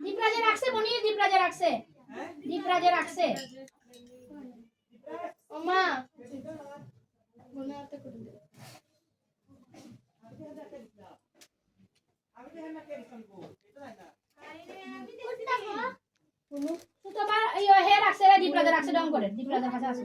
দীপরাজে রাখছে মনির দীপরাজে রাখছে। দীপরাজে রাখছে। ও মা। মনে হাতে করে দে তোমার হে রাখছে রে দীপরাজে রাখছে ডং করে। দীপরাজের কাছে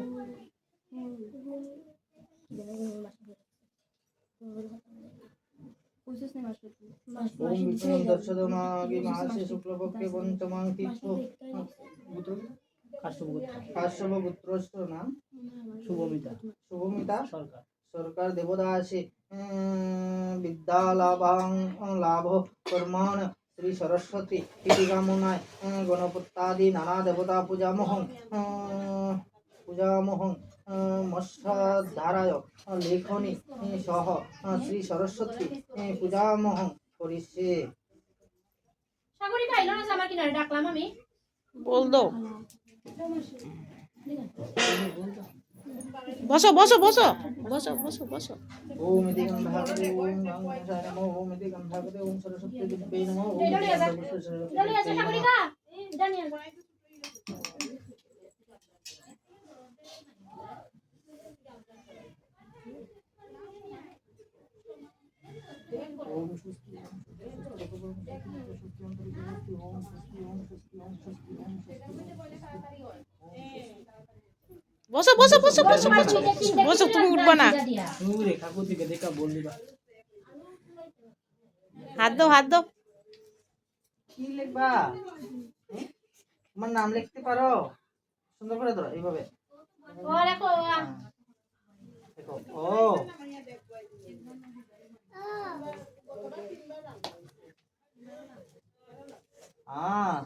সরকার। সরকার দেবদাসে বিদ্যা লাভাং লাভ কর্মণ শ্রী সরস্বতী ইতি কামনায় গণপত্যাদি নানা দেবতা পূজামহং পূজামহং মৎস্যাধারায় লেখনী সহ শ্রী সরস্বতী পূজামহং করিষ্যে সাগরিকা এলো না আমার কিনারে ডাকলাম আমি? বল দো বসো বসো বসো। বসো বসো বসো ওম ইতি গন্ধাগতে ওম গঙ্গাসায় নমো ওম ইতি গন্ধাগতে ওম সরস্বতী দেবে নমো ওম ইতি গন্ধাগতে সরস্বতী আছে সাগরিকা ডানিয়াল ওম স্বস্তি ওম স্বস্তি ওম স্বস্তি ওম স্বস্তি ওম স্বস্তি ওম স্বস্তি ওম স্বস্তি বসো বসো বসো বসো বসো বসো তুমি উঠবা না। হাত দাও হাত দাও। কি লিখবা? হ্যাঁ? তোমার নাম লিখতে পারো? সুন্দর করে ধরো এইভাবে। ও। আ,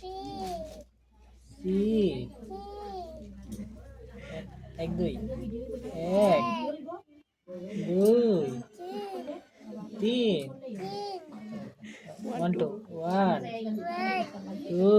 এক দুই। এক দুই তিন। One two one two